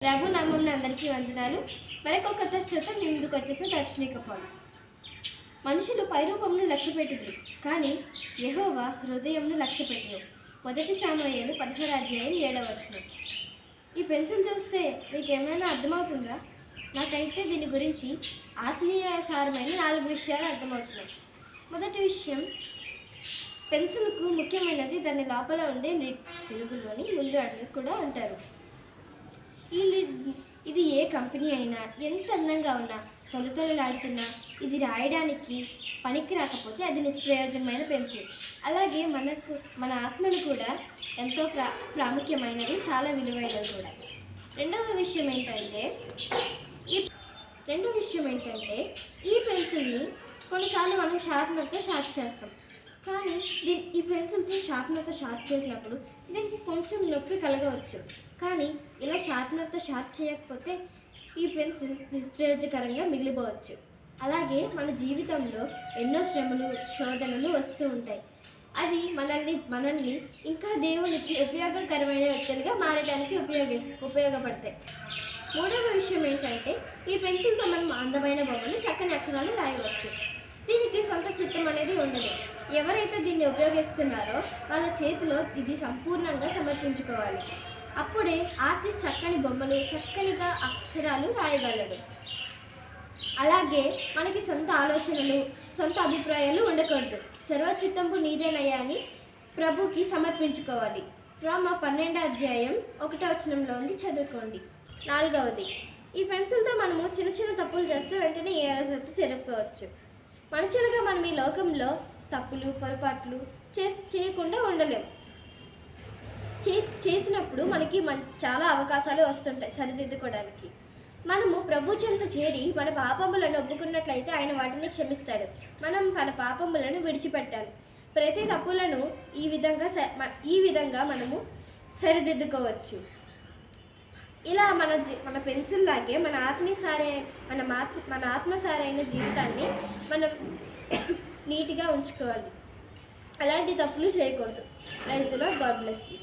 ప్రభు నామం అందరికీ వందనాలు. మరొక కొత్త శ్రోత మీ ముందుకు వచ్చేసి దర్శనికపోను మనుషులు పైరూపమును లక్ష్య పెట్టింది కానీ యెహోవా హృదయంను లక్ష్య పెట్టరు మొదటి సామయ్యలు పదహారు అధ్యాయం ఏడవ వచ్చిన ఈ పెన్సిల్ చూస్తే మీకు ఏమైనా అర్థమవుతుందా? నాకైతే దీని గురించి ఆత్మీయ సారమైన నాలుగు విషయాలు అర్థమవుతున్నాయి. మొదటి విషయం పెన్సిల్కు ముఖ్యమైనది దాని లోపల ఉండే లిడ్ తెలుగులోని ముళ్ళు అని కూడా అంటారు. ఈ లిడ్ ఇది ఏ కంపెనీ అయినా ఎంత అందంగా ఉన్నా తొలతొలలాడుతున్నా ఇది రాయడానికి పనికి రాకపోతే అది నిష్ప్రయోజనమైన పెన్సిల్. అలాగే మనకు మన ఆత్మలు కూడా ఎంతో ప్రా ప్రాముఖ్యమైనది చాలా విలువైనది కూడా. రెండవ విషయం ఏంటంటే ఈ రెండో విషయం ఏంటంటే ఈ పెన్సిల్ని కొన్నిసార్లు మనం షార్ప్నర్తో షార్ప్ చేస్తాం. కానీ దీని ఈ పెన్సిల్తో షార్ప్నర్తో షార్ప్ చేసినప్పుడు దీనికి కొంచెం నొప్పి కలగవచ్చు. కానీ ఇలా షార్ప్నర్తో షార్ప్ చేయకపోతే ఈ పెన్సిల్ నిష్ప్రయోజకరంగా మిగిలిపోవచ్చు. అలాగే మన జీవితంలో ఎన్నో శ్రమలు శోధనలు వస్తూ ఉంటాయి. అవి మనల్ని మనల్ని ఇంకా దేవునికి ఉపయోగకరమైన వ్యక్తులుగా మారడానికి ఉపయోగి ఉపయోగపడతాయి. మూడవ విషయం ఏంటంటే ఈ పెన్సిల్తో మనం అందమైన బొమ్మలు చక్కని అక్షరాలు రాయవచ్చు. దీనికి సొంత చిత్తం అనేది ఉండదు. ఎవరైతే దీన్ని ఉపయోగిస్తున్నారో వాళ్ళ చేతిలో ఇది సంపూర్ణంగా సమర్పించుకోవాలి. అప్పుడే ఆర్టిస్ట్ చక్కని బొమ్మలు చక్కనిగా అక్షరాలు రాయగలడు. అలాగే మనకి సొంత ఆలోచనలు సొంత అభిప్రాయాలు ఉండకూడదు. సర్వచిత్తంపు నీదేనయ్యా అని ప్రభుకి సమర్పించుకోవాలి. రామ పన్నెండో అధ్యాయం ఒకటో వచనంలో ఉంది చదువుకోండి. నాలుగవది. ఈ పెన్సిల్తో మనము చిన్న చిన్న తప్పులు చేస్తూ వెంటనే ఏ అలసట జరుపుకోవచ్చు మనుషులుగా మనం ఈ లోకంలో తప్పులు పొరపాట్లు చే చేయకుండా ఉండలేం. చేసి చేసినప్పుడు మనకి మన చాలా అవకాశాలు వస్తుంటాయి సరిదిద్దుకోవడానికి. మనము ప్రభు చెంత చేరి మన పాపములను ఒప్పుకున్నట్లయితే ఆయన వాటిని క్షమిస్తాడు. మనం మన పాపములను విడిచిపెట్టాలి. ప్రతి తప్పులను ఈ విధంగా స- ఈ విధంగా మనము సరిదిద్దుకోవచ్చు. ఇలా మన మన పెన్సిల్ లాగే మన ఆత్మీయసారే మన మాత్ మన ఆత్మసారైన జీవితాన్ని మనం నీట్గా ఉంచుకోవాలి. అలాంటి తప్పులు చేయకూడదు. రైతులో గాడ్ బ్లెస్ యూ